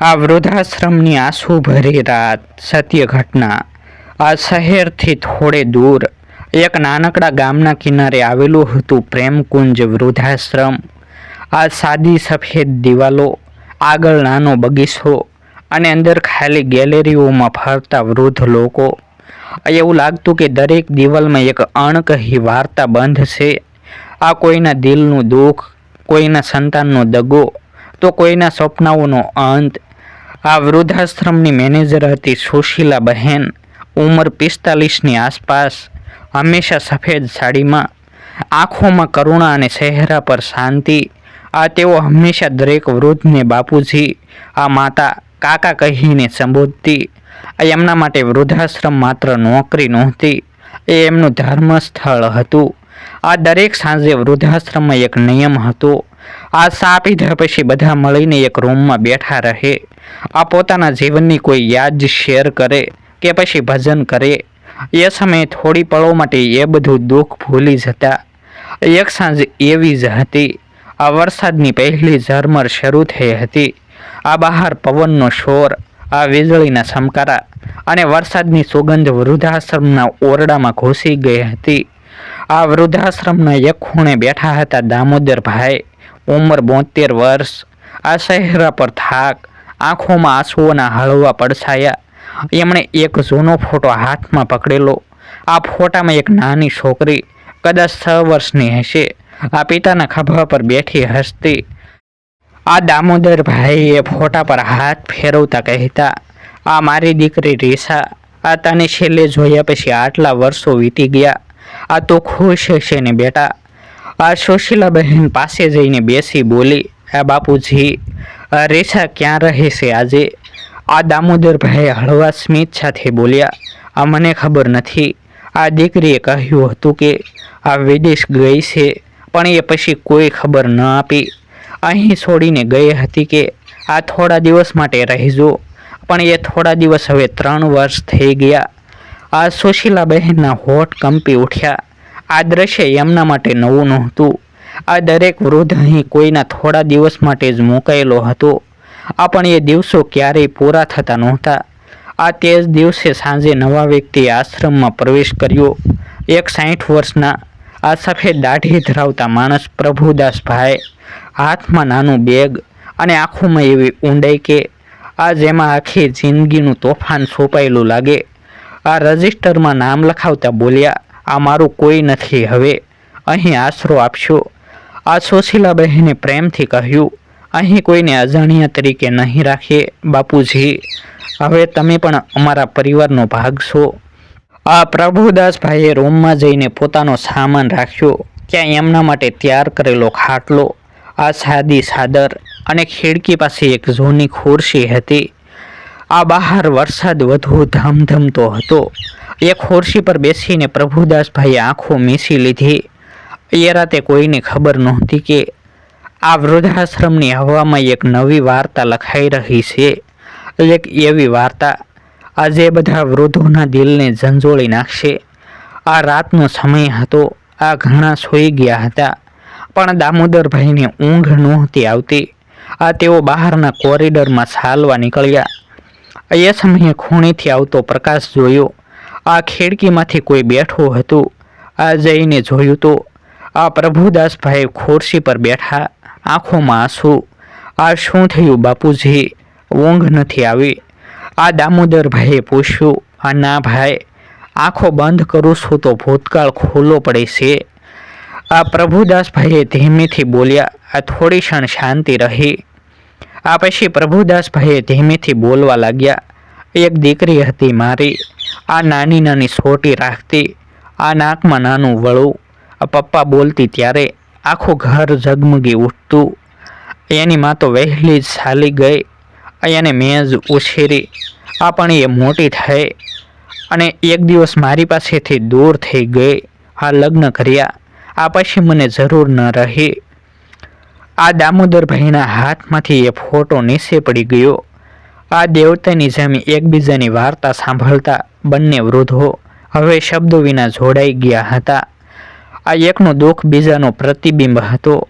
આ વૃદ્ધાશ્રમની આંસુભરી રાત, સત્ય ઘટના. આ શહેરથી થોડે દૂર. એક નાનકડા ગામના કિનારે આવેલું હતું પ્રેમકુંજ વૃદ્ધાશ્રમ. આ સાદી સફેદ દિવાલો, આગળ નાનો બગીચો અને અંદર ખાલી ગેલેરીઓમાં ફરતા વૃદ્ધ લોકો. એવું લાગતું કે દરેક દિવાલમાં એક અણકહી વાર્તા બંધ છે. આ કોઈના દિલનું દુઃખ, કોઈના સંતાનનો દગો, તો કોઈના સપનાઓનો અંત આ વૃદ્ધાશ્રમની મેનેજર હતી સુશીલા બહેન ઉંમર પિસ્તાલીસની આસપાસ. હંમેશા સફેદ સાડીમાં. આંખોમાં કરુણા અને ચહેરા પર શાંતિ. આ તેઓ હંમેશા દરેક વૃદ્ધને બાપુજી, આ માતા, કાકા કહીને સંબોધતી. એમના માટે વૃદ્ધાશ્રમ માત્ર નોકરી નહોતી, એ એમનું ધર્મ સ્થળ હતું. આ દરેક સાંજે વૃદ્ધાશ્રમમાં એક નિયમ હતો. આ સાપ પીધા પછી બધા મળીને એક રૂમમાં બેઠા રહે. આ પોતાના જીવનની કોઈ યાદ શેર કરે કે પછી ભજન કરે. એ સમયે થોડી પળો માટે એ બધું દુઃખ ભૂલી જતા. એક સાંજ એવી જ હતી. આ વરસાદની પહેલી ઝરમર શરૂ થઈ હતી. આ બહાર પવનનો શોર, આ વીજળીના સમકારા અને વરસાદની સુગંધ વૃદ્ધાશ્રમના ઓરડામાં ઘૂસી ગઈ હતી. આ વૃદ્ધાશ્રમના એક ખૂણે બેઠા હતા દામોદરભાઈ. ઉંમર બોતેર વર્ષ. આ ચહેરા પર થાક, આંખોમાં આંસુઓના હળવા પડછાયા. એમણે એક જૂનો ફોટો હાથમાં પકડેલો. આ ફોટામાં એક નાની છોકરી, કદાચ છ વર્ષની હશે. આ પિતાના ખભા પર બેઠી હસતી. આ દામોદરભાઈએ ફોટા પર હાથ ફેરવતા કહેતા, આ મારી દીકરી રીસા. આ તને છેલ્લે જોયા પછી આટલા વર્ષો વીતી ગયા. આ તો ખુશ હશે ને બેટા? આ સુશીલા બહેન પાસે જઈને બેસી બોલી આ બાપુજી રીસા ક્યાં રહે છે આજે? આ દામોદરભાઈ હળવા સ્મિત સાથે બોલ્યા, આ મને ખબર નથી. આ દીકરીએ કહ્યું હતું કે આ વિદેશ ગઈ છે, પણ એ પછી કોઈ ખબર ન આપી. અહીં છોડીને ગઈ હતી કે આ થોડા દિવસ માટે રહેજો, પણ એ થોડા દિવસ હવે ત્રણ વર્ષ થઈ ગયા. આ સુશીલા બહેનના હોઠ કંપી ઉઠ્યા. આ દ્રશ્ય એમના માટે નવું નહોતું. આ દરેક વૃદ્ધ અહીં કોઈના થોડા દિવસ માટે જ મુકાયેલો હતો. આ પણ એ દિવસો ક્યારેય પૂરા થતા નહોતા. આ તે જ દિવસે સાંજે નવા વ્યક્તિએ આશ્રમમાં પ્રવેશ કર્યો. એક સાઠ વર્ષના આ સફેદ દાઢી ધરાવતા માણસ પ્રભુદાસભાઈ હાથમાં નાનું બેગ અને આંખોમાં એવી ઊંડાઈ કે આ જેમાં આખી જિંદગીનું તોફાન સોંપાયેલું લાગે. આ રજિસ્ટરમાં નામ લખાવતા બોલ્યા આ મારું કોઈ નથી. હવે અહીં આશરો આપશો. આ સોશીલા બહેને પ્રેમથી કહ્યું, અહીં કોઈને અજાણ્યા તરીકે નહીં રાખીએ બાપુજી. હવે તમે પણ અમારા પરિવારનો ભાગ છો. આ પ્રભુદાસભાઈએ રૂમમાં જઈને પોતાનો સામાન રાખ્યો ત્યાં એમના માટે તૈયાર કરેલો ખાટલો, આ સાદી સાદર અને ખિડકી પાસે એક જૂની ખુરશી હતી. આ બહાર વરસાદ વધુ ધમધમતો હતો. એક ખુરશી પર બેસીને પ્રભુદાસભાઈએ આંખો મીસી લીધી. એ રાતે કોઈને ખબર નહોતી કે આ વૃદ્ધાશ્રમની હવામાં એક નવી વાર્તા લખાઈ રહી છે. એક એવી વાર્તા, આજે બધા વૃદ્ધોના દિલને ઝંઝોળી નાખશે. આ રાતનો સમય હતો, આ ઘણા સૂઈ ગયા હતા, પણ દામોદરભાઈને ઊંઘ નહોતી આવતી. આ તેઓ બહારના કોરિડોરમાં ચાલવા નીકળ્યા. એ સમયે ખૂણેથી આવતો પ્રકાશ જોયો. આ ખેડકીમાંથી કોઈ બેઠું હતું. આ જઈને જોયું તો આ પ્રભુદાસભાઈ ખુરશી પર બેઠા, આંખોમાં આંસુ. આ શું થયું બાપુજી? ઊંઘ નથી આવી. આ દામોદરભાઈએ પૂછ્યું, આ ના ભાઈ, આંખો બંધ કરું છું તો ભૂતકાળ ખુલ્લો પડે છે. આ પ્રભુદાસભાઈએ ધીમેથી બોલ્યા, આ થોડી ક્ષણ શાંતિ રહી. આ પછી પ્રભુદાસભાઈએ ધીમેથી બોલવા લાગ્યા, એક દીકરી હતી મારી, આ નાની નાની સોટી રાખતી, આ નાકમાં નાનું વળું, આ પપ્પા બોલતી ત્યારે આખું ઘર ઝગમગી ઉઠતું, એની માં તો વહેલી જ ચાલી ગઈ એને મેં જ ઉછેરી, આ પણ એ મોટી થઈ, અને એક દિવસ મારી પાસેથી દૂર થઈ ગઈ, આ લગ્ન કર્યા, આ પછી મને જરૂર ન રહી આ દામોદરભાઈના હાથમાંથી એ ફોટો નીચે પડી ગયો. આ દેવતાની જેમ એકબીજાની વાર્તા સાંભળતા બંને વૃદ્ધો હવે શબ્દો વિના જોડાઈ ગયા હતા. આ એકનો દુઃખ બીજાનો પ્રતિબિંબ હતો.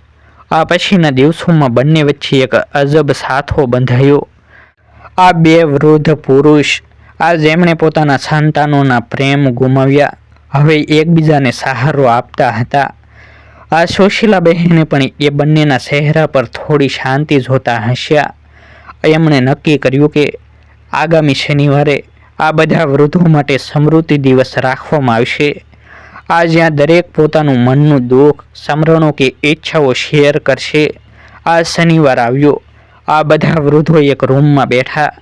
આ પછીના દિવસોમાં બંને વચ્ચે એક અજબ સાથો બંધાયો. આ બે વૃદ્ધ પુરુષ આ જેમણે પોતાના સંતાનોના પ્રેમ ગુમાવ્યા. હવે એકબીજાને સહારો આપતા હતા. આ સુશીલા બહેને પણ એ બંનેના ચહેરા પર થોડી શાંતિ જોતા હસ્યા. એમણે નક્કી કર્યું કે આગામી શનિવારે આ બધા વૃદ્ધો માટે સમૃદ્ધિ દિવસ રાખવામાં આવશે. આ જ્યાં દરેક પોતાનું મનનું દુઃખ, સમરણો કે ઈચ્છાઓ શેર કરશે, આ શનિવાર આવ્યો. આ બધા વૃદ્ધો એક રૂમમાં બેઠા.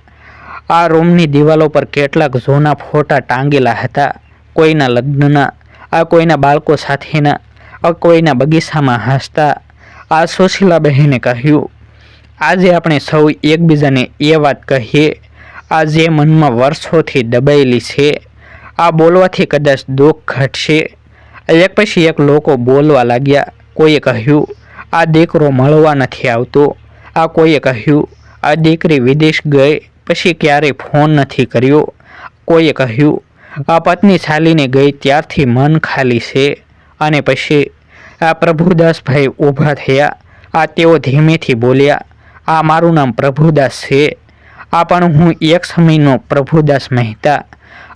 આ રૂમની દિવાલો પર કેટલાક જૂના ફોટા ટાંગેલા હતા. કોઈના લગ્નના, આ કોઈના બાળકો સાથેના આ કોઈના બગીચામાં હસતા આ સુશીલા બહેને કહ્યું, આજે આપણે સૌ એકબીજાને એ વાત કહીએ આ જે મનમાં વર્ષોથી દબાયેલી છે. આ બોલવાથી કદાચ દુઃખ ઘટશે. એક પછી એક લોકો બોલવા લાગ્યા. કોઈએ કહ્યું, આ દીકરો મળવા નથી આવતો. આ કોઈએ કહ્યું, આ દીકરી વિદેશ ગઈ, પછી ક્યારેય ફોન નથી કર્યો. કોઈએ કહ્યું, આ પત્ની ચાલીને ગઈ ત્યારથી મન ખાલી છે. અને પછી આ પ્રભુદાસભાઈ ઊભા થયા. આ તેઓ ધીમેથી બોલ્યા, આ મારું નામ પ્રભુદાસ છે. આ પણ હું એક સમયનો પ્રભુદાસ મહેતા.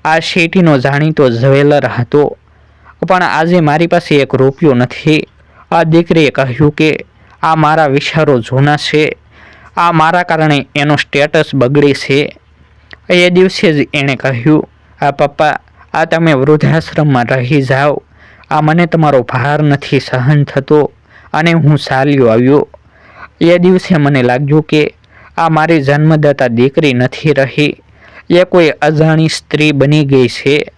આ શેટીનો જાણીતો જ્વેલર હતો. પણ આજે મારી પાસે એક રૂપિયો નથી. આ દીકરીએ કહ્યું કે, આ મારા વિચારો જૂના છે. આ મારા કારણે એનો સ્ટેટસ બગડે છે. એ દિવસે જ એણે કહ્યું, આ પપ્પા, આ તમે વૃદ્ધાશ્રમમાં રહી જાઓ. આ મને તમારો ભાર નથી સહન થતો અને હું સાલ્યો આવ્યો. એ દિવસે મને લાગ્યું કે આ મારી જન્મદાતા દીકરી નથી રહી. એ કોઈ અજાણી સ્ત્રી બની ગઈ છે.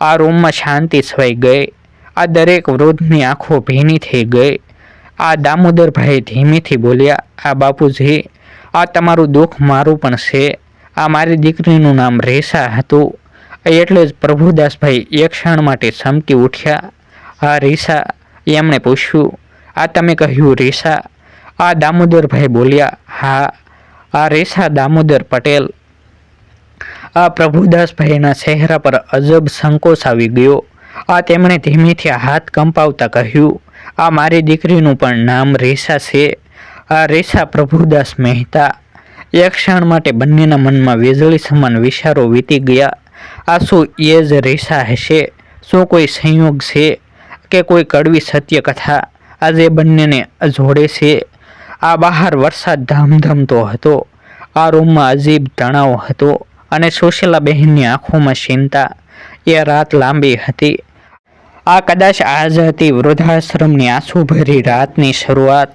આ રૂમમાં શાંતિ છવાઈ ગઈ. આ દરેક વૃદ્ધની આંખો ભીની થઈ ગઈ. આ દામોદરભાઈ ધીમેથી બોલ્યા, આ બાપુજી, આ તમારું દુઃખ મારું પણ છે. આ મારી દીકરીનું નામ રેસા હતું. એટલે જ પ્રભુદાસભાઈ એક ક્ષણ માટે ચમકી ઉઠ્યા. આ રીસા, એમણે પૂછ્યું, આ તમે કહ્યું, રીસા? આ દામોદરભાઈ બોલ્યા, હા, આ રેસા દામોદર પટેલ. આ પ્રભુદાસભાઈના ચહેરા પર અજબ સંકોચ આવી ગયો. આ તેમણે ધીમેથી હાથ કંપાવતા કહ્યું, આ મારી દીકરીનું પણ નામ રેસા છે. આ રેસા પ્રભુદાસ મહેતા. એક ક્ષણ માટે બંનેના મનમાં વીજળી સમાન વિચારો વીતી ગયા. આ શું એ જ રેસા હશે? શું કોઈ સંયોગ છે? કે કોઈ કડવી સત્યકથા આજે બંનેને જોડે છે. આ બહાર વરસાદ ધામધમતો હતો. આ રૂમમાં અજીબ તણાવ હતો અને સુશીલા બહેનની આંખોમાં ચિંતા. એ રાત લાંબી હતી. આ કદાચ આજ હતી વૃદ્ધાશ્રમની આંસુભરી રાતની શરૂઆત.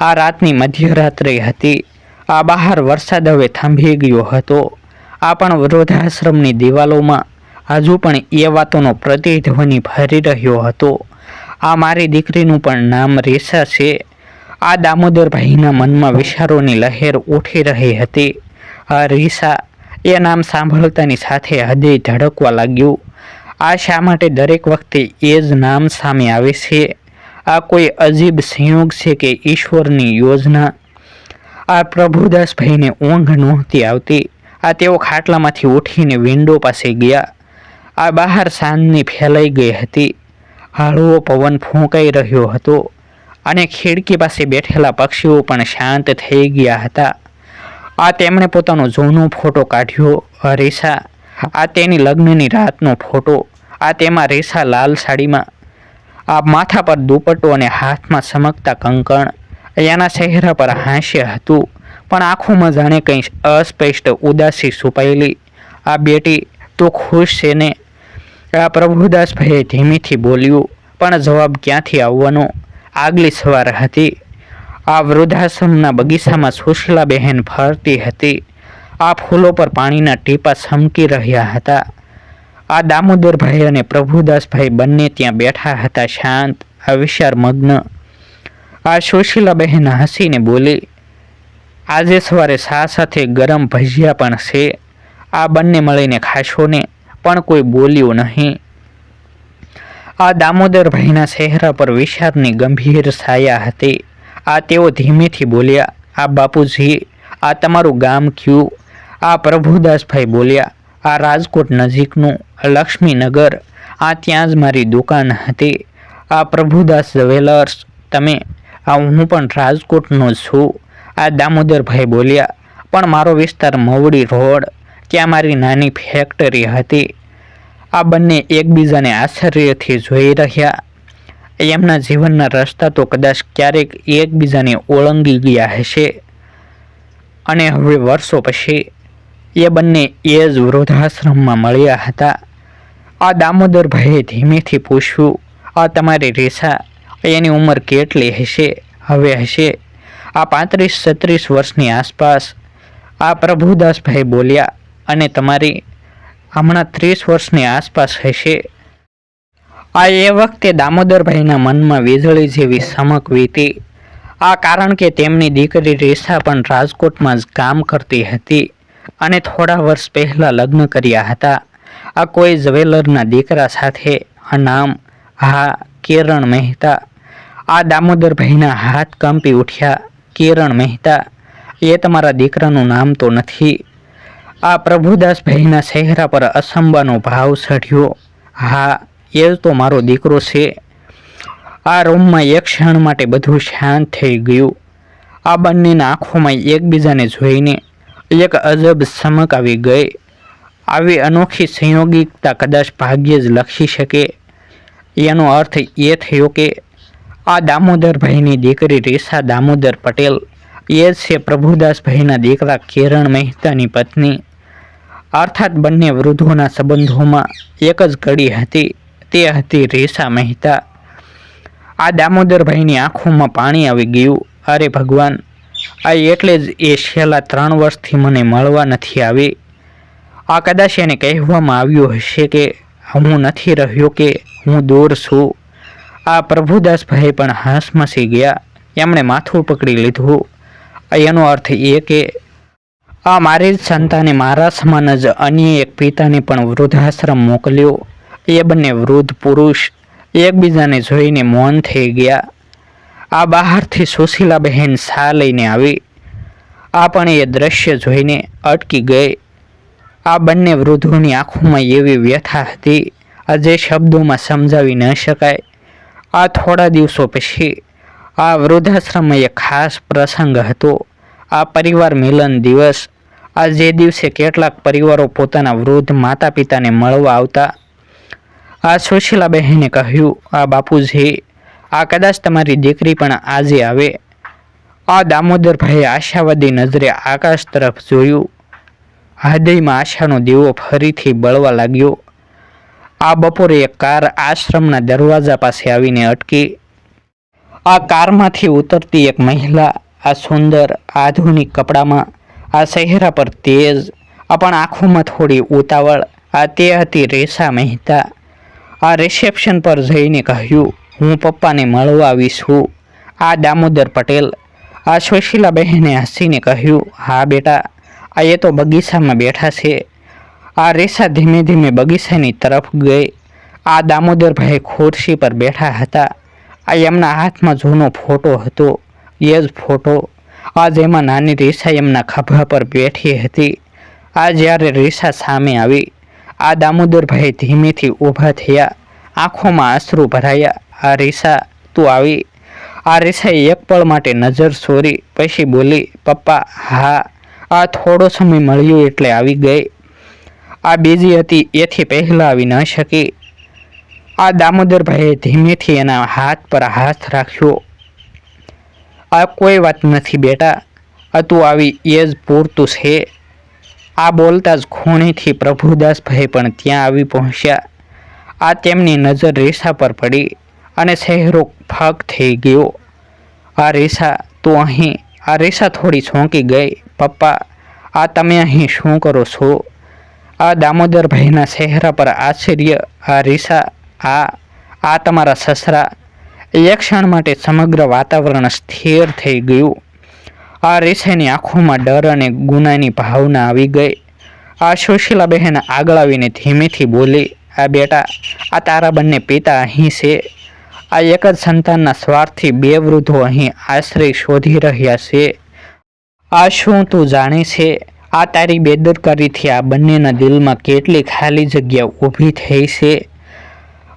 આ રાતની મધ્યરાત્રિ હતી. આ બહાર વરસાદ હવે થાંભી ગયો હતો. આ પણ વૃદ્ધાશ્રમની દિવાલોમાં હજુ પણ એ વાતોનો પ્રતિધ્વનિ ભરી રહ્યો હતો. આ મારી દીકરીનું પણ નામ રેસા છે. આ દામોદરભાઈના મનમાં વિચારોની લહેર ઉઠી રહી હતી. આ રીસા એ નામ સાંભળતાની સાથે હૃદય ધડકવા લાગ્યું. આ શા માટે દરેક વખતે એ જ નામ સામે આવે છે? આ કોઈ અજીબ સંયોગ છે કે ઈશ્વરની યોજના? આ પ્રભુદાસભાઈને ઊંઘ નહોતી આવતી. આ તેઓ ખાટલામાંથી ઉઠીને વિન્ડો પાસે ગયા. આ બહાર સાંજની ફેલાઈ ગઈ હતી. હળવો પવન ફૂંકાઈ રહ્યો હતો અને ખિડકી પાસે બેઠેલા પક્ષીઓ પણ શાંત થઈ ગયા હતા. આ તેમણે પોતાનો જૂનો ફોટો કાઢ્યો. રેસા, આ તેની લગ્નની રાતનો ફોટો, આ તેમાં રેસા લાલ સાડીમાં, આ માથા પર દુપટ્ટો અને હાથમાં ચમકતા કંકણ. એના ચહેરા પર હાસ્ય હતું, પણ આંખોમાં જાણે કંઈ અસ્પષ્ટ, ઉદાસી છુપાયેલી. આ બેટી તો ખુશ છે ને? પ્રભુદાસભાઈએ ધીમેથી બોલ્યું, પણ જવાબ ક્યાંથી આવવાનો? આગલી સવાર હતી. આ વૃદ્ધાશ્રમના બગીચામાં સુશીલા બહેન ફરતી હતી. આ ફૂલો પર પાણીના ટીપા સમકી રહ્યા હતા. આ દામોદરભાઈ અને પ્રભુદાસભાઈ બંને ત્યાં બેઠા હતા શાંત આ મગ્ન. આ સુશીલા બહેન હસીને બોલી, આજે સવારે સા સાથે ગરમ ભજીયા પણ છે? આ બંને મળીને ખાશો ને? પણ કોઈ બોલ્યું નહીં. આ દામોદરભાઈના ચહેરા પર વિષાદની ગંભીર છાયા હતી. આ તેઓ ધીમેથી બોલ્યા, આ બાપુજી, આ તમારું ગામ કયું? આ પ્રભુદાસભાઈ બોલ્યા, આ રાજકોટ નજીકનું લક્ષ્મીનગર, આ ત્યાં જ મારી દુકાન હતી. આ પ્રભુદાસ જ્વેલર્સ, તમે, આ હું પણ રાજકોટનો છું. આ દામોદરભાઈ બોલ્યા, પણ મારો વિસ્તાર મવડી રોડ, ત્યાં મારી નાની ફેક્ટરી હતી. આ બંને એકબીજાને આશ્ચર્યથી જોઈ રહ્યા. એમના જીવનના રસ્તા તો કદાચ ક્યારેક એકબીજાને ઓળંગી ગયા હશે. અને હવે વર્ષો પછી એ બંને એ જ વૃદ્ધાશ્રમમાં મળ્યા હતા. આ દામોદરભાઈએ ધીમેથી પૂછ્યું, આ તમારી રેસા એની ઉંમર કેટલી હશે? હવે હશે? આ પાંત્રીસ છત્રીસ વર્ષની આસપાસ. આ પ્રભુદાસભાઈ બોલ્યા, અને તમારી હમણાં ત્રીસ વર્ષની આસપાસ હશે. આ એ વખતે દામોદરભાઈના મનમાં વીજળી જેવી સમક વીતી. આ કારણ કે તેમની દીકરી રેસા પણ રાજકોટમાં જ કામ કરતી હતી અને થોડા વર્ષ પહેલાં લગ્ન કર્યા હતા. આ કોઈ જ્વેલરના દીકરા સાથે આ નામ હા, કિરણ મહેતા. આ દામોદરભાઈના હાથ કંપી ઉઠ્યા, કિરણ મહેતા. એ તમારા દીકરાનું નામ તો નથી. આ પ્રભુદાસભાઈના ચહેરા પર અસંબાનો ભાવ ચઢ્યો. હા, એ તો મારો દીકરો છે. આ રૂમમાં એક ક્ષણ માટે બધું શાંત થઈ ગયું. આ બંનેના આંખોમાં એકબીજાને જોઈને એક અજબ સમક આવી ગઈ. આવી અનોખી સંયોગિકતા કદાચ ભાગ્યે જ લખી શકે. એનો અર્થ એ થયો કે આ દામોદરભાઈની દીકરી રેસા દામોદર પટેલ, એ છે પ્રભુદાસભાઈના દીકરા કિરણ મહેતાની પત્ની. અર્થાત બંને વૃદ્ધોના સંબંધોમાં એક જ કડી હતી, તે હતી રેસા મહેતા. આ દામોદરભાઈની આંખોમાં પાણી આવી ગયું. અરે ભગવાન, આ એટલે જ એ છેલ્લા ત્રણ વર્ષથી મને મળવા નથી આવી. આ કદાચ એને કહેવામાં આવ્યું હશે કે હું નથી રહ્યો કે હું દૂર છું. આ પ્રભુદાસભાઈ પણ હાંસમસી ગયા. એમણે માથું પકડી લીધું. એનો અર્થ એ કે આ મારી જ સંતાને મારા સમાન જ અન્ય એક પિતાને પણ વૃદ્ધાશ્રમ મોકલ્યો. એ બંને વૃદ્ધ પુરુષ એકબીજાને જોઈને મૌન થઈ ગયા. આ બહારથી સુશીલાબહેન સા લઈને આવી? આ પણ એ દ્રશ્ય જોઈને અટકી ગઈ. આ બંને વૃદ્ધોની આંખોમાં એવી વ્યથા હતી, આ જે શબ્દોમાં સમજાવી ન શકાય. આ થોડા દિવસો પછી આ વૃદ્ધાશ્રમમાં એક ખાસ પ્રસંગ હતો. આ પરિવાર મિલન દિવસ આ જે દિવસે કેટલાક પરિવારો પોતાના વૃદ્ધ માતા પિતાને મળવા આવતા, આ સુશીલાબહેને કહ્યું, આ બાપુજી, આ કદાચ તમારી દીકરી પણ આજે આવે. આ દામોદરભાઈએ આશાવાદી નજરે આકાશ તરફ જોયું. હૃદયમાં આશાનો દીવો ફરીથી બળવા લાગ્યો. આ બપોરે એક કાર આશ્રમના દરવાજા પાસે આવીને અટકી. આ કારમાંથી ઉતરતી એક મહિલા, આ સુંદર, આધુનિક કપડામાં આ ચહેરા પર તેજ આ આંખોમાં થોડી ઉતાવળ, આ તે હતી રેશા મહેતા. આ રિસેપ્શન પર જઈને કહ્યું, હું પપ્પાને મળવા આવી છું આ દામોદર પટેલ, આ સુશીલાબહેને હસીને કહ્યું, હા બેટા, આ એ તો બગીચામાં બેઠા છે. આ રેસા ધીમે ધીમે બગીચાની તરફ ગઈ. આ દામોદરભાઈ ખુરશી પર બેઠા હતા. આ એમના હાથમાં જૂનો ફોટો હતો, એ જ ફોટો આ જેમાં નાની રીસા એમના ખભા પર બેઠી હતી. આ જ્યારે રીસા સામે આવી, આ દામોદરભાઈ ધીમેથી ઊભા થયા, આંખોમાં આંસુ ભરાયા, આ રીસા, તું આવી. આ રીસાએ એક પળ માટે નજર સોરી, પછી બોલી, પપ્પા, હા, આ થોડો સમય મળ્યો એટલે આવી ગઈ. આ બીજી હતી, એથી પહેલાં આવી ન શકી. આ દામોદરભાઈએ ધીમેથી એના હાથ પર હાથ રાખ્યો. આ કોઈ વાત નથી બેટા. આ તું આવી એ જ પૂરતું છે. આ બોલતા જ ખૂણીથી પ્રભુદાસભાઈ પણ ત્યાં આવી પહોંચ્યા. આ તેમની નજર રેસા પર પડી અને ચહેરો ફાક થઈ ગયો. આ રેસા તું અહીં, આ રેસા થોડી છોંકી ગઈ. પપ્પા, આ તમે અહીં શું કરો છો? આ દામોદરભાઈના ચહેરા પર આશ્ચર્ય. આ રેસા, આ આ તમારા સસરા એક ક્ષણ માટે સમગ્ર વાતાવરણ સ્થિર થઈ ગયું. આ રેસાની આંખોમાં ડર અને ગુનાની ભાવના આવી ગઈ. આ સુશીલા બહેન આગળ આવીને ધીમેથી બોલી, આ બેટા, આ તારા બંને પિતા અહીં છે. આ એક જ સંતાનના સ્વાર્થથી બે વૃદ્ધો અહીં આશ્રય શોધી રહ્યા છે. આ શું તું જાણે છે? આ તારી બેદરકારીથી આ બંનેના દિલમાં કેટલી ખાલી જગ્યા ઊભી થઈ છે?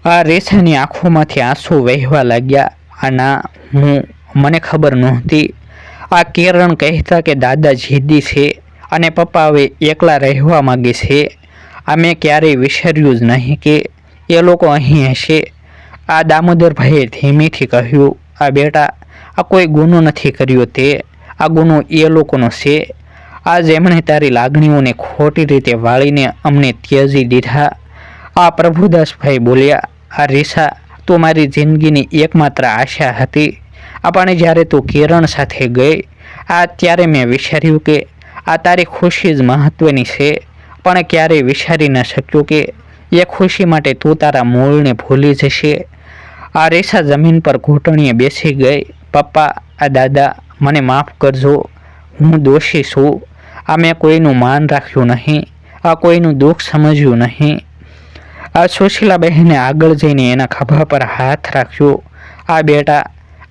આ રેસાની આંખોમાંથી આંસુ વહેવા લાગ્યા. આના, હું, મને ખબર નહોતી. આ કિરણ કહેતા કે દાદા જીદી છે અને પપ્પા હવે એકલા રહેવા માગે છે. આ મેં ક્યારેય વિસર્યું જ નહીં કે એ લોકો અહીં હશે. આ દામોદરભાઈએ ધીમેથી કહ્યું, આ બેટા, આ કોઈ ગુનો નથી કર્યો તે. આ ગુનો એ લોકોનો છે. આજ એમણે તારી લાગણીઓને ખોટી રીતે વાળીને અમને ત્યજી દીધા. આ પ્રભુદાસભાઈ બોલ્યા, આ રેસા, તું મારી જિંદગીની એકમાત્ર આશા હતી. આપણે જ્યારે તું કિરણ સાથે ગઈ, આ ત્યારે મેં વિચાર્યું કે આ તારી ખુશી જ મહત્ત્વની છે. પણ ક્યારેય વિચારી ન શક્યું કે એ ખુશી માટે તું તારા મૂળને ભૂલી જશે. આ રેસા જમીન પર ઘૂંટણીએ બેસી ગઈ. પપ્પા, આ દાદા, મને માફ કરજો. હું દોષી છું. આ મેં કોઈનું માન રાખ્યું નહીં. આ કોઈનું દુઃખ સમજ્યું નહીં. આ સુશીલાબહેને આગળ જઈને એના ખભા પર હાથ રાખ્યો. આ બેટા,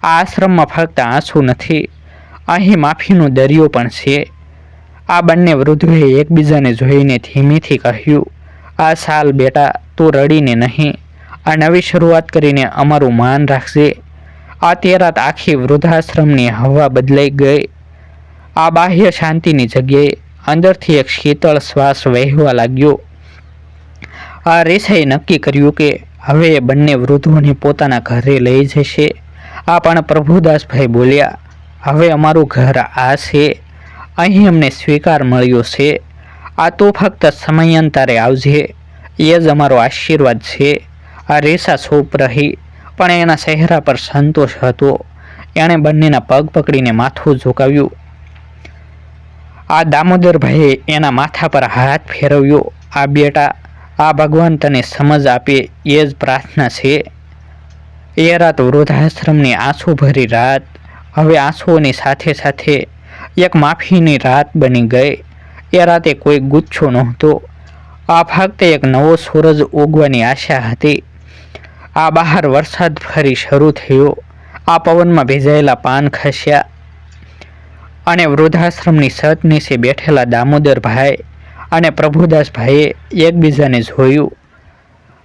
આ આશ્રમમાં ફક્ત આંસુ નથી. અહીં માફીનો દરિયો પણ છે. આ બંને વૃદ્ધોએ એકબીજાને જોઈને ધીમેથી કહ્યું, આ સાલ બેટા, તું રડીને નહીં. આ નવી શરૂઆત કરીને અમારું માન રાખજે. આ તે રાત આખી વૃદ્ધાશ્રમની હવા બદલાઈ ગઈ. આ બાહ્ય શાંતિની જગ્યાએ અંદરથી એક શીતળ શ્વાસ વહેવા લાગ્યો. આ રેસાએ નક્કી કર્યું કે હવે બંને વૃદ્ધોને પોતાના ઘરે લઈ જશે. આ પણ પ્રભુદાસભાઈ બોલ્યા, હવે અમારું ઘર આ છે. અહીં અમને સ્વીકાર મળ્યો છે. આ તો ફક્ત સમયાંતરે આવજે. એ જ અમારો આશીર્વાદ છે. આ રેસા સોપ રહી, પણ એના ચહેરા પર સંતોષ હતો. એણે બંનેના પગ પકડીને માથું ઝુકાવ્યું. આ દામોદરભાઈએ એના માથા પર હાથ ફેરવ્યો. આ બેટા આ ભગવાન તને સમજ આપે એ જ પ્રાર્થના છે. એ રાત વૃદ્ધાશ્રમની આંસુ ભરી રાત, હવે આંસુઓની સાથે સાથે એક માફીની રાત બની ગઈ. એ રાતે કોઈ ગુચ્છો નહોતો. આ ફક્ત એક નવો સૂરજ ઉગવાની આશા હતી. આ બહાર વરસાદ ફરી શરૂ થયો. આ પવનમાં ભેજાયેલા પાન ખસ્યા. અને વૃદ્ધાશ્રમની છત નીચે બેઠેલા દામોદરભાઈ અને પ્રભુદાસભાઈએ એકબીજાને જોયું.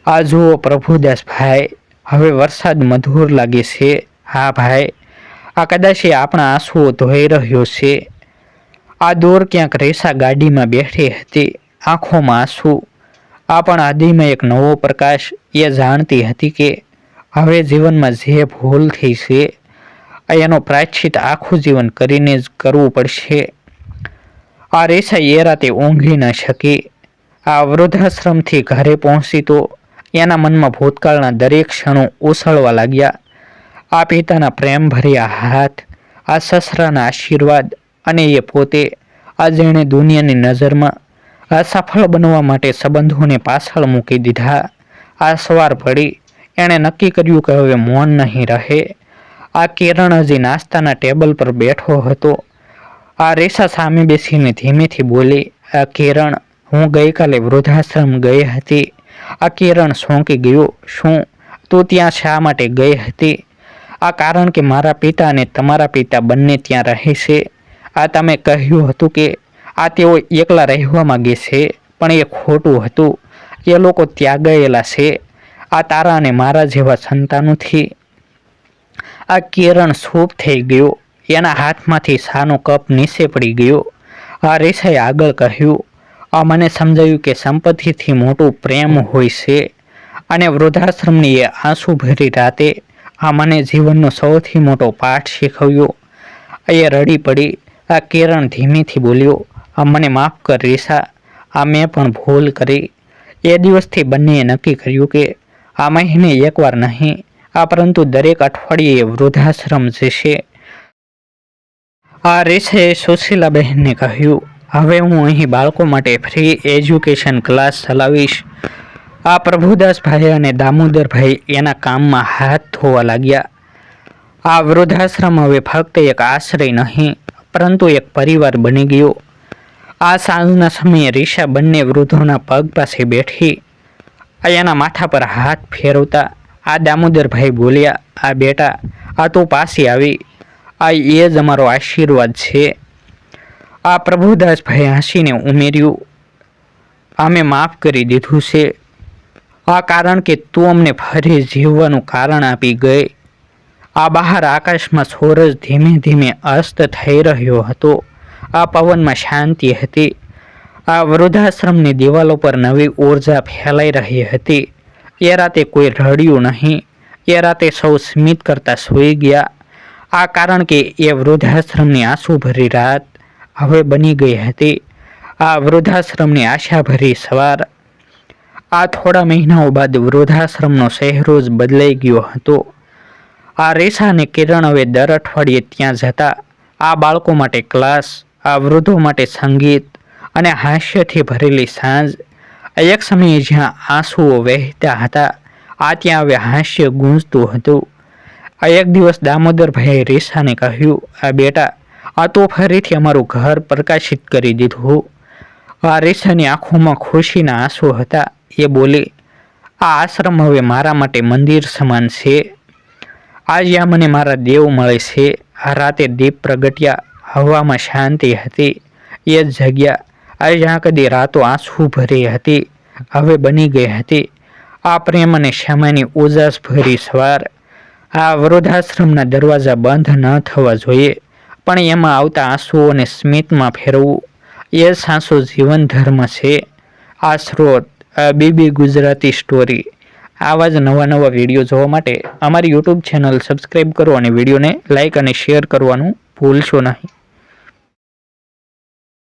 આ જુઓ પ્રભુદાસભાઈ, હવે વરસાદ મધુર લાગે છે. હા ભાઈ, આ કદાચ આપણા આંસુઓ ધોઈ રહ્યો છે. આ દોર ક્યાંક રેસા ગાડીમાં બેઠી હતી, આંખોમાં આંસુ. આ પણ આદિમાં એક નવો પ્રકાશ. એ જાણતી હતી કે હવે જીવનમાં જે ભૂલ થઈ છે, એનો પ્રાયશ્ચિત આખું જીવન કરીને જ કરવું પડશે. આ રેસા એ રાતે ઊંઘી ન શકી. આ વૃદ્ધાશ્રમથી ઘરે પહોંચી તો એના મનમાં ભૂતકાળના દરેક ક્ષણો ઉછળવા લાગ્યા. આ પિતાના પ્રેમ ભર્યા હાથ, આ સસરાના આશીર્વાદ અને એ પોતે આ જેણે દુનિયાની નજરમાં આ સફળ બનવા માટે સંબંધોને પાછળ મૂકી દીધા. આ સવાર પડી, એણે નક્કી કર્યું કે હવે મૌન નહીં રહે. આ કિરણ હજી નાસ્તાના ટેબલ પર બેઠો હતો. આ રેસા સામે બેસીને ધીમેથી બોલી, આ કિરણ, હું ગઈકાલે વૃદ્ધાશ્રમ ગઈ હતી. આ કિરણ સોંકી ગયો. શું તું ત્યાં શા માટે ગઈ હતી? આ કારણ કે મારા પિતા અને તમારા પિતા બંને ત્યાં રહે છે. આ તમે કહ્યું હતું કે, આ તેઓ એકલા રહેવા માગે છે, પણ એ ખોટું હતું. એ લોકો ત્યાં ગયેલા છે. આ તારા અને મારા જેવા સંતાનોથી આ કિરણ સૂપ થઈ ગયો. એના હાથમાંથી સાનો કપ નીચે પડી ગયો. આ રેસાએ આગળ કહ્યું, આ મને સમજાયું કે સંપત્તિથી મોટું પ્રેમ હોય છે અને વૃદ્ધાશ્રમની એ આંસુ ભરી રાતે આ મને જીવનનો સૌથી મોટો પાઠ શીખવ્યો. એ રડી પડી, આ કિરણ ધીમેથી બોલ્યો, આ મને માફ કર રેસા, આ મેં પણ ભૂલ કરી. એ દિવસથી બંનેએ નક્કી કર્યું કે આ મહિને એકવાર નહીં, આ પરંતુ દરેક અઠવાડિયે વૃદ્ધાશ્રમ જશે. આ રેસે સુશીલાબહેનને કહ્યું, હવે હું અહીં બાળકો માટે ફ્રી એજ્યુકેશન ક્લાસ ચલાવીશ. આ પ્રભુદાસભાઈ અને દામોદરભાઈ એના કામમાં હાથ ધોવા લાગ્યા. આ વૃદ્ધાશ્રમ હવે ફક્ત એક આશ્રય નહીં, પરંતુ એક પરિવાર બની ગયો. આ સાંજના સમયે રીષા બંને વૃદ્ધોના પગ પાસે બેઠી એના માથા પર હાથ ફેરવતા. આ દામોદરભાઈ બોલ્યા, આ બેટા, આ તું પાસી આવી. આ એ જ અમારો આશીર્વાદ છે. આ પ્રભુદાસભાઈ હસીને ઉમેર્યું. અમે માફ કરી દીધું છે. આ કારણ કે તું અમને ફરી જીવવાનું કારણ આપી ગઈ. આ બહાર આકાશમાં સૂરજ ધીમે ધીમે અસ્ત થઈ રહ્યો હતો. આ પવનમાં શાંતિ હતી. આ વૃદ્ધાશ્રમની દિવાલો પર નવી ઊર્જા ફેલાઈ રહી હતી. એ રાતે કોઈ રડ્યું નહીં. એ રાતે સૌ સ્મિત કરતા સૂઈ ગયા. આ કારણ કે એ વૃદ્ધાશ્રમની આંસુભરી રાત હવે બની ગઈ હતી. આ વૃદ્ધાશ્રમની આશાભરી સવાર. આ થોડા મહિનાઓ બાદ વૃદ્ધાશ્રમનો શહેરો જ બદલાઈ ગયો હતો. આ રેસા અને કિરણ હવે દર અઠવાડિયે ત્યાં જતા, આ બાળકો માટે ક્લાસ, આ વૃદ્ધો માટે સંગીત અને હાસ્યથી ભરેલી સાંજ. એક સમયે જ્યાં આંસુઓ વહેતા હતા, આ ત્યાં હવે હાસ્ય ગૂંજતું હતું. આ એક દિવસ દામોદરભાઈએ રેસાને કહ્યું, આ બેટા, આ તો ફરીથી અમારું ઘર પ્રકાશિત કરી દીધું. આ રેસાની આંખોમાં ખુશીના આંસુ હતા. એ બોલી, આ આશ્રમ હવે મારા માટે મંદિર સમાન છે. આજે આ મને મારા દેવ મળે છે. આ રાતે દીપ પ્રગટ્યા, હવામાં શાંતિ હતી. એ જ જગ્યા, આ જ્યાં કદી રાતો આંસુ ભરી હતી, હવે બની ગઈ હતી. આ પ્રેમ અને ક્ષમાની ઉજાસ ભરી સવાર આ વૃદ્ધાશ્રમના દરવાજા બંધ ન થવા જોઈએ, પણ એમાં આવતા આંસુઓને સ્મિતમાં ફેરવવું, એ સાંસુ જીવન ધર્મ છે. આ સ્રોત આ બીબી ગુજરાતી સ્ટોરી. આવા જ નવા નવા વીડિયો જોવા માટે અમારી યુટ્યુબ ચેનલ સબસ્ક્રાઈબ કરો અને વિડીયોને લાઇક અને શેર કરવાનું ભૂલશો નહીં.